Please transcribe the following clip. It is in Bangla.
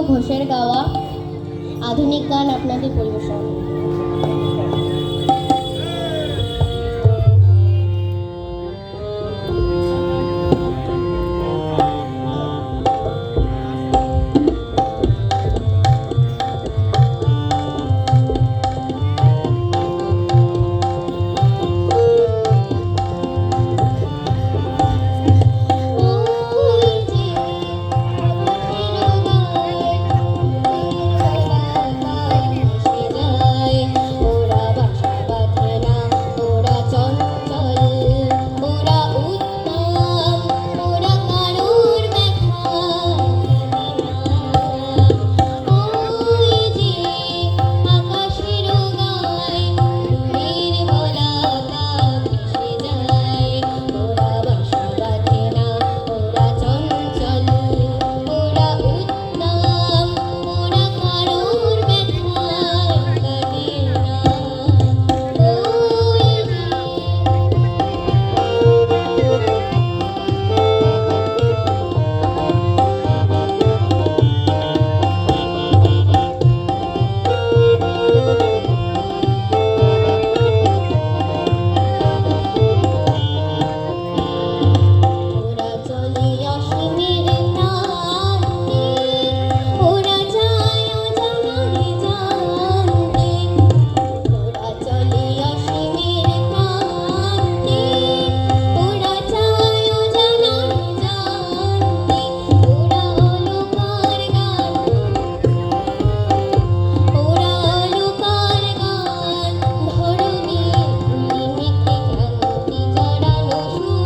ঘোষের গাওয়া আধুনিক গান আপনাদের পরিবেশন। Oh.